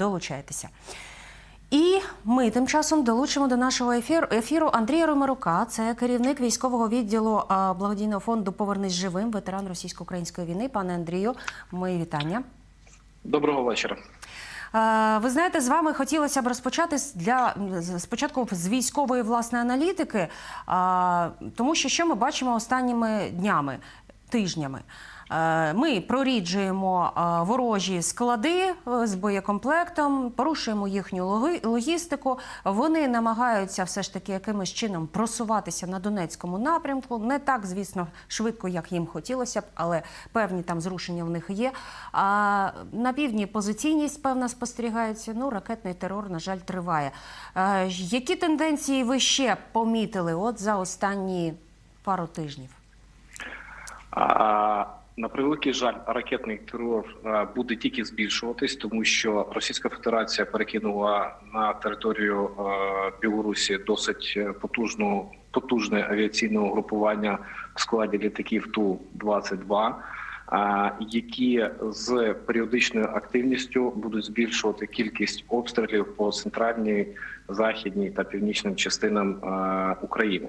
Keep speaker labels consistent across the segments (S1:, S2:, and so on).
S1: Долучайтеся. І ми тим часом долучимо до нашого ефіру, ефіру Андрія Ромарука. Це керівник військового відділу благодійного фонду Повернись живим, ветеран російсько-української війни. Пане Андрію, мої вітання.
S2: Доброго вечора.
S1: Ви знаєте, з вами хотілося б розпочати для спочатку з військової власне аналітики, тому що що ми бачимо останніми днями, тижнями. Е, Ми проріджуємо ворожі склади е, з боєкомплектом, порушуємо їхню логістику. Вони намагаються все ж таки якимось чином просуватися на Донецькому напрямку. Не так, звісно, швидко, як їм хотілося б, але певні там зрушення в них є. А на півдні позиційність певна спостерігається. Ну, ракетний терор, на жаль, триває. Е, Які тенденції ви ще помітили от за останні пару тижнів?
S2: На превеликий жаль, ракетний терор буде тільки збільшуватись, тому що Російська Федерація перекинула на територію Білорусі досить е, потужну потужне авіаційне угрупування в складі літаків Ту 22 а, які з періодичною активністю будуть збільшувати кількість обстрілів по центральній, західній та північним частинам України.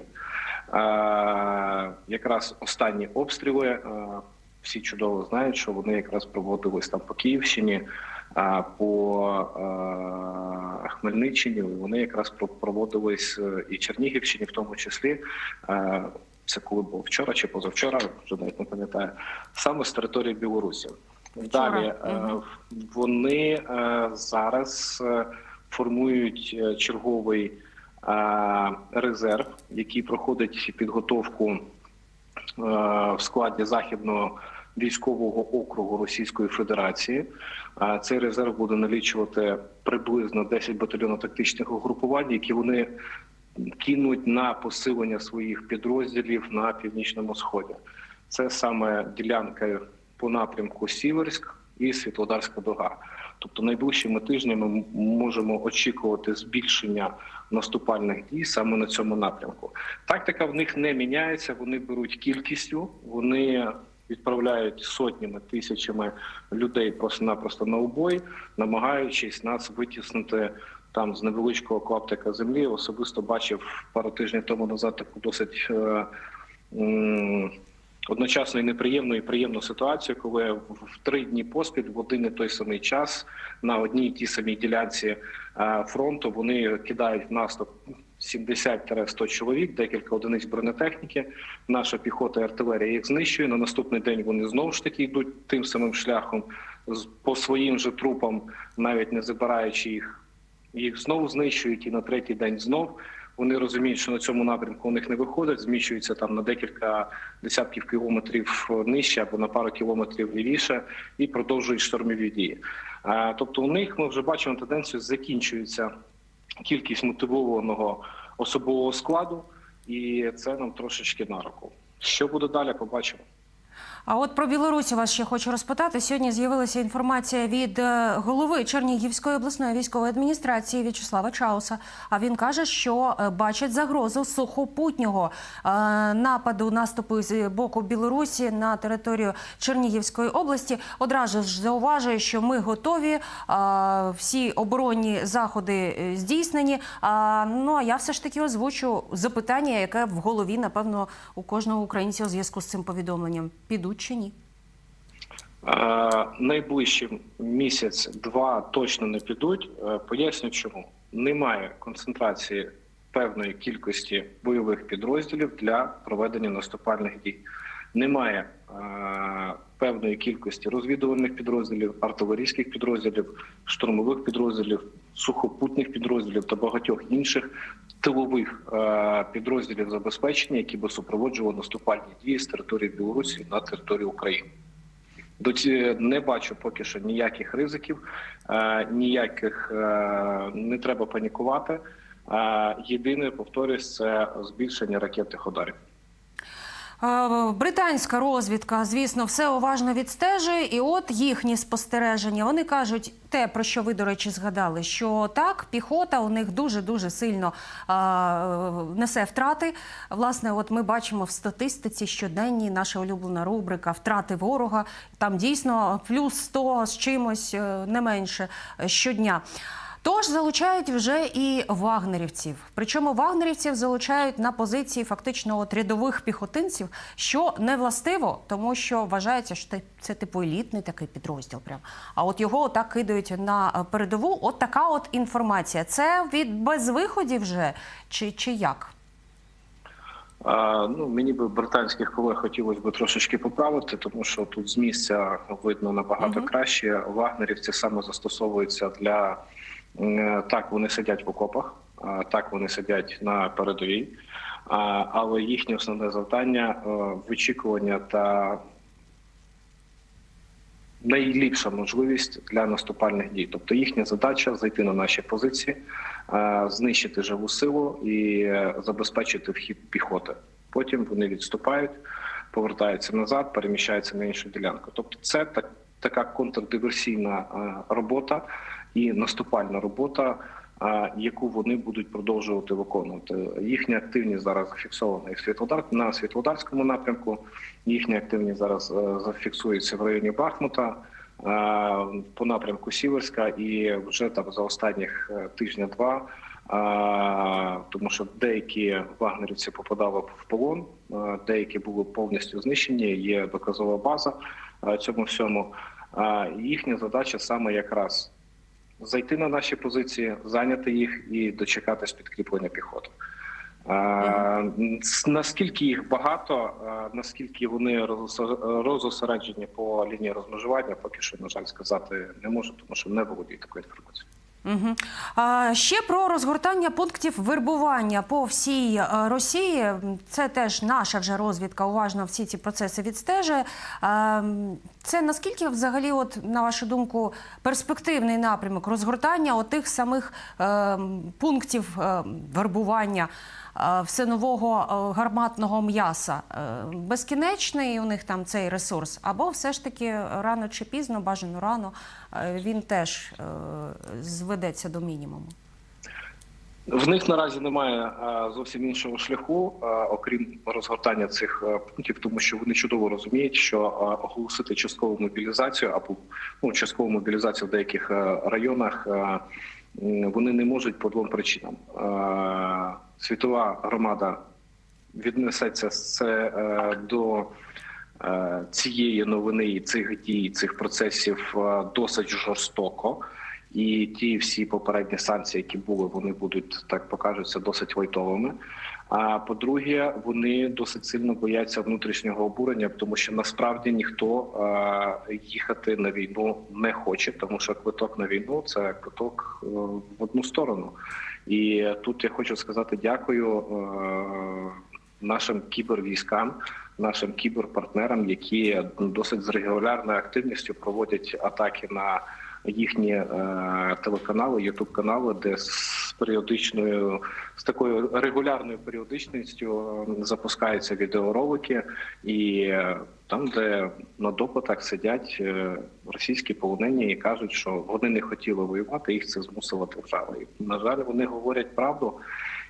S2: Е, якраз останні обстріли е, всі чудово знають, що вони якраз проводились там по Київщині, по Хмельниччині. Вони якраз проводились е, і Чернігівщині, в тому числі. Це коли було вчора чи позавчора, вже навіть не пам'ятаю, саме з території Білорусі. Далі е,
S1: Мгм.
S2: вони е, зараз формують черговий резерв, який проходить підготовку в складі західного військового округу Російської Федерації. Е, Цей резерв буде налічувати приблизно 10 батальйонів тактичних угрупувань, які вони кинуть на посилення своїх підрозділів на північному сході. Це саме ділянка по напрямку Сіверськ і Світлодарська Дога. Тобто найближчими тижнями ми можемо очікувати збільшення наступальних дій саме на цьому напрямку. Тактика в них не міняється. Вони беруть кількістю, вони відправляють сотнями тисячами людей просто-напросто на убой, намагаючись нас витіснити там з невеличкого клаптика землі. Особисто бачив пару тижнів тому назад таку досить. Е, Одночасно і неприємну і приємну ситуацію, коли в три дні поспіль в один і той самий час на одній і тій самій ділянці е, фронту вони кидають в наступ 70-100 чоловік, декілька одиниць бронетехніки. Наша піхота і артилерія їх знищує. На наступний день вони знову ж таки йдуть тим самим шляхом по своїм же трупам, навіть не забираючи їх. Їх знову знищують, і на третій день знов. Вони розуміють, що на цьому напрямку у них не виходить, зміщуються там на декілька десятків кілометрів нижче або на пару кілометрів лівіше, і продовжують штурмові дії. Е, Тобто, у них ми вже бачимо тенденцію, закінчується кількість мотивованого особового складу, і це нам трошечки на руку. Що буде далі, побачимо.
S1: А от про Білорусь вас ще хочу розпитати. Сьогодні з'явилася інформація від е, голови Чернігівської обласної військової адміністрації В'ячеслава Чауса. А він каже, що е, бачить загрозу сухопутнього е, нападу наступу з боку Білорусі на територію Чернігівської області. Одразу ж зауважує, що ми готові, всі оборонні заходи здійснені. Ну а я все ж таки озвучу запитання, яке в голові, напевно, у кожного українця у зв'язку з цим повідомленням. Підуть чи ні?
S2: Е, Найближчим місяць-два точно не підуть. Е, Поясню, чому немає концентрації певної кількості бойових підрозділів для проведення наступальних дій. Немає е, певної кількості розвідувальних підрозділів, артилерійських підрозділів, штурмових підрозділів, сухопутних підрозділів та багатьох інших тилових е, підрозділів забезпечення, які би супроводжували наступальні дії з території Білорусі на територію України. Не бачу поки що ніяких ризиків, е, ніяких е, не треба панікувати. Єдине повторюсь, це збільшення ракетних ударів.
S1: Британська розвідка, звісно, все уважно відстежує, і от їхні спостереження. Вони кажуть те, про що ви, до речі, згадали, що так, піхота у них дуже дуже сильно е, несе втрати. Власне, от ми бачимо в статистиці щоденній наша улюблена рубрика Втрати ворога. Там дійсно плюс 100 з чимось е, не менше е, щодня. Тож залучають вже і вагнерівців. Причому вагнерівців залучають на позиції фактично от рядових піхотинців, що не властиво, тому що вважається, що це- типу елітний такий підрозділ. Прям. А от його отак кидають на передову. От така от інформація. Це від безвиходів вже чи, чи як?
S2: А, ну, мені би британських колег хотілося б трошечки поправити, тому що тут з місця видно набагато
S1: Мгм.
S2: краще. Вагнерівці саме застосовуються для так, вони сидять в окопах, так вони сидять на передовій, але їхнє основне завдання е, вичікування та найліпша можливість для наступальних дій. Тобто їхня задача зайти на наші позиції, е, знищити живу силу і е, забезпечити вхід піхоти. Потім вони відступають, повертаються назад, переміщаються на іншу ділянку. Тобто, це так, така контрдиверсійна е, робота і наступальна робота. Яку вони будуть продовжувати виконувати їхня активність зараз зафіксована в Світлодар на Світлодарському напрямку. Їхня активність зараз е, зафіксується в районі Бахмута е, по напрямку Сіверська, і вже там за останніх е, тижня-два, тому що деякі вагнерівці попадали в полон, деякі були повністю знищені. Є доказова база цьому всьому. Їхня задача саме якраз зайти на наші позиції, зайняти їх і дочекатись підкріплення піхоти. Наскільки їх багато, наскільки вони розосер- розосереджені по лінії розмежування, поки що на жаль сказати не можу, тому що не володію такою інформацією.
S1: Угу. А, ще про розгортання пунктів вербування по всій е, Росії. Це теж наша вже розвідка уважно всі ці процеси відстежує. Це наскільки взагалі, от на вашу думку, перспективний напрямок розгортання отих самих е, пунктів е, вербування все нового е, гарматного м'яса? Е, безкінечний у них там цей ресурс, або все ж таки рано чи пізно, бажано рано, е, він теж е, зведеться до мінімуму.
S2: В них наразі немає е, зовсім іншого шляху, е, окрім розгортання цих е, пунктів, тому що вони чудово розуміють, що е, оголосити часткову мобілізацію або ну, часткову мобілізацію в деяких е, районах е, вони не можуть по двом причинам. Світова громада віднесеться це е, до е, цієї новини і цих дій, цих процесів е, досить жорстоко. І ті всі попередні санкції, які були, вони будуть так покажуться досить лайтовими. А по-друге, вони досить сильно бояться внутрішнього обурення, тому що насправді ніхто їхати на війну не хоче, тому що квиток на війну це квиток в одну сторону. І тут я хочу сказати дякую е, нашим кібервійськам, нашим кіберпартнерам, які досить з регулярною активністю проводять атаки на їхні е, телеканали, ютуб канали, де з періодичною з такою регулярною періодичністю е, запускаються відеоролики, і е, там, де на допитах сидять російські полонені і кажуть, що вони не хотіли воювати, їх це змусила держава. І на жаль, вони говорять правду.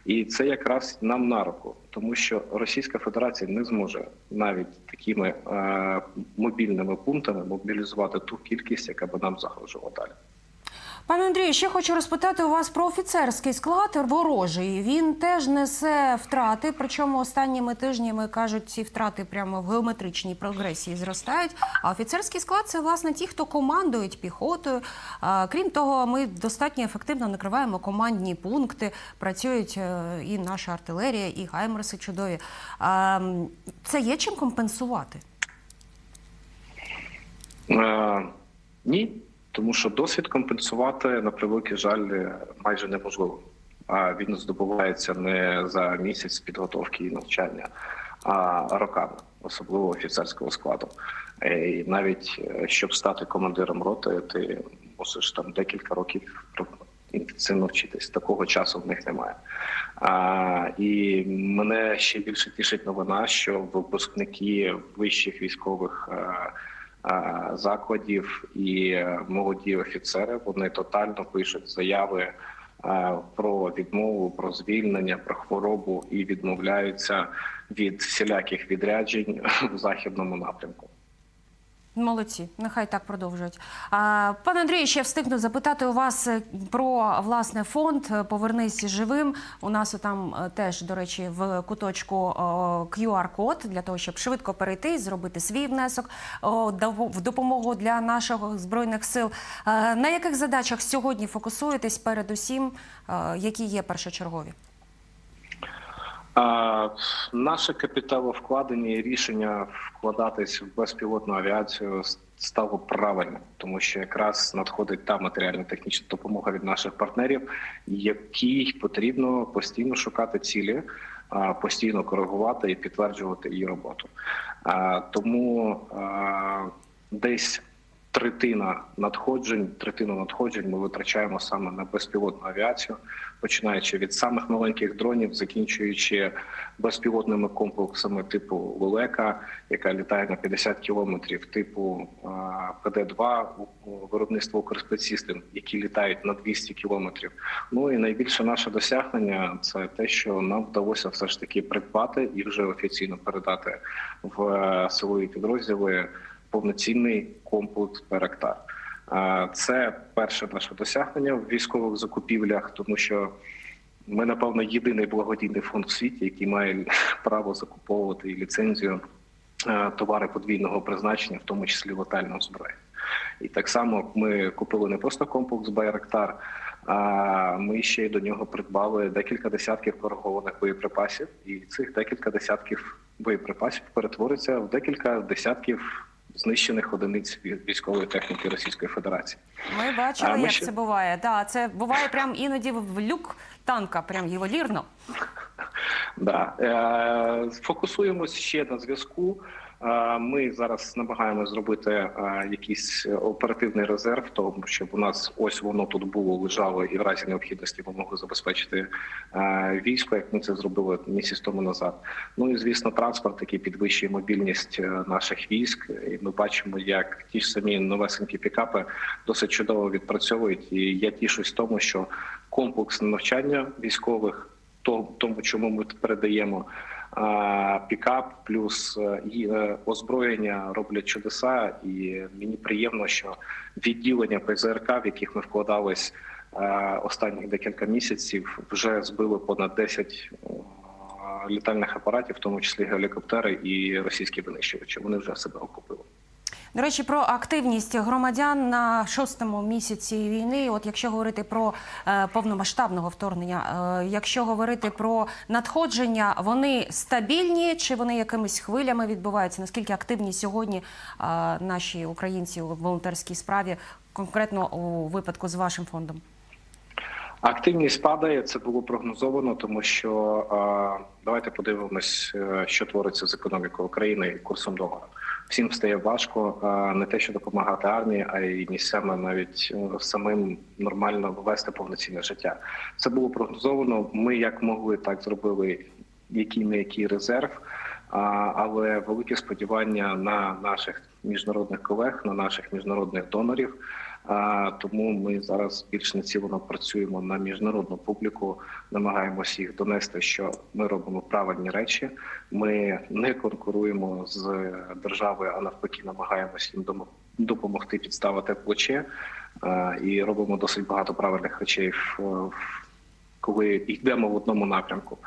S2: І це якраз нам на руку, тому що Російська Федерація не зможе навіть такими е, мобільними пунктами мобілізувати ту кількість, яка би нам загрожувала далі.
S1: Пане Андрію, ще хочу розпитати у вас про офіцерський склад ворожий. Він теж несе втрати. Причому останніми тижнями кажуть, ці втрати прямо в геометричній прогресії зростають. А офіцерський склад це власне ті, хто командують піхотою. Крім того, ми достатньо ефективно накриваємо командні пункти. Працюють е, і наша артилерія, і гаймерси чудові. Це є чим компенсувати.
S2: Е, ні, тому що досвід компенсувати на превеликий жаль майже неможливо. А він здобувається не за місяць підготовки і навчання, а роками, особливо офіцерського складу. Е, І навіть е, щоб стати командиром роти, ти мусиш там декілька років інтенсивно вчитись. Такого часу в них немає. А, і мене ще більше тішить новина, що випускники вищих військових е, е, закладів і е, молоді офіцери вони тотально пишуть заяви е, про відмову, про звільнення, про хворобу і відмовляються від всіляких відряджень в західному напрямку.
S1: Молодці, нехай так продовжують. Пане Андрію, ще встигну запитати у вас е, про власне фонд е, Повернись живим. У нас там теж, до речі, в куточку QR-код для того, щоб швидко перейти, зробити свій внесок в допомогу для наших збройних сил. Е, На яких задачах сьогодні фокусуєтесь передусім, е, які є першочергові?
S2: Наше капіталовкладення і рішення вкладатись в безпілотну авіацію стало правильним, тому що якраз надходить та матеріально-технічна допомога від наших партнерів, якій потрібно постійно шукати цілі, постійно коригувати і підтверджувати її роботу. Тому десь третина надходжень, третину надходжень ми витрачаємо саме на безпілотну авіацію, починаючи від самих маленьких дронів, закінчуючи безпілотними комплексами типу Лелека, яка літає на 50 кілометрів, типу ПД-2 у- у виробництва Укрспецсистем, які літають на 200 кілометрів. Ну і найбільше наше досягнення це те, що нам вдалося все ж таки придбати і вже офіційно передати в е, силові підрозділи повноцінний комплекс Беректар. Це перше наше досягнення в військових закупівлях, тому що ми, напевно, єдиний благодійний фонд в світі, який має право закуповувати і ліцензію товари подвійного призначення, в тому числі летальну зброю. І так само ми купили не просто комплекс Байрактар, а ми ще й до нього придбали декілька десятків коригованих боєприпасів, і цих декілька десятків боєприпасів перетвориться в декілька десятків знищених одиниць військової техніки Російської Федерації.
S1: Ми бачили,
S2: А ми
S1: як
S2: ще-
S1: це буває. Да, це буває прям іноді в люк танка, прям ювелірно.
S2: Да. Е, Фокусуємось ще на зв'язку. Е, Ми зараз намагаємося зробити е, якийсь оперативний резерв, тому щоб у нас ось воно тут було, лежало, і в разі необхідності ми могли забезпечити е, військо, як ми це зробили місяць тому назад. Ну і звісно, транспорт, який підвищує мобільність е, наших військ. І ми бачимо, як ті ж самі новесенькі пікапи досить чудово відпрацьовують. І я тішусь тому, що комплексне навчання військових то- тому, чому ми передаємо пікап, плюс е, е, озброєння роблять чудеса, і мені приємно, що відділення ПЗРК, в яких ми вкладались е, останніх декілька місяців, вже збили понад 10 е, літальних апаратів, в тому числі гелікоптери і російські винищувачі. Вони вже себе окупили.
S1: До речі, про активність громадян на шостому місяці війни. От якщо говорити про е, повномасштабного вторгнення, е, якщо говорити про надходження, вони стабільні чи вони якимись хвилями відбуваються? Наскільки активні сьогодні е, наші українці у волонтерській справі, конкретно у випадку з вашим фондом?
S2: Активність падає, це було прогнозовано, тому що давайте подивимось, е, що твориться з економікою України і курсом долара. Всім стає важко не те, що допомагати армії, а й місцями навіть е, самим нормально вести повноцінне життя. Це було прогнозовано. Ми як могли, так зробили який не який резерв. Але велике сподівання на наших міжнародних колег, на наших міжнародних донорів. А, тому ми зараз більш націлено працюємо на міжнародну публіку, намагаємося їх донести, що ми робимо правильні речі. Ми не конкуруємо з державою, а навпаки, намагаємося їм допомогти підставити плече і робимо досить багато правильних речей в коли йдемо в одному напрямку.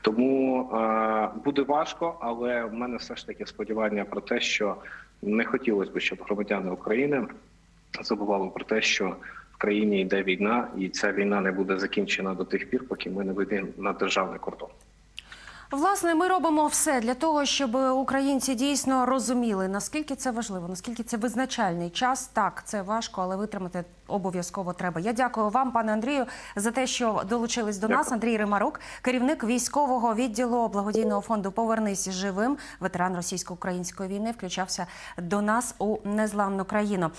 S2: Тому е, буде важко, але в мене все ж таки сподівання про те, що не хотілося б, щоб громадяни України забували про те, що в країні йде війна, і ця війна не буде закінчена до тих пір, поки ми не вийдемо на державний кордон.
S1: Власне, ми робимо все для того, щоб українці дійсно розуміли, наскільки це важливо, наскільки це визначальний час. Так, це важко, але витримати обов'язково треба. Я дякую вам, пане Андрію, за те, що долучились до нас. Андрій Римарук, керівник військового відділу благодійного фонду Повернись живим, ветеран російсько-української війни, включався до нас у незламну країну.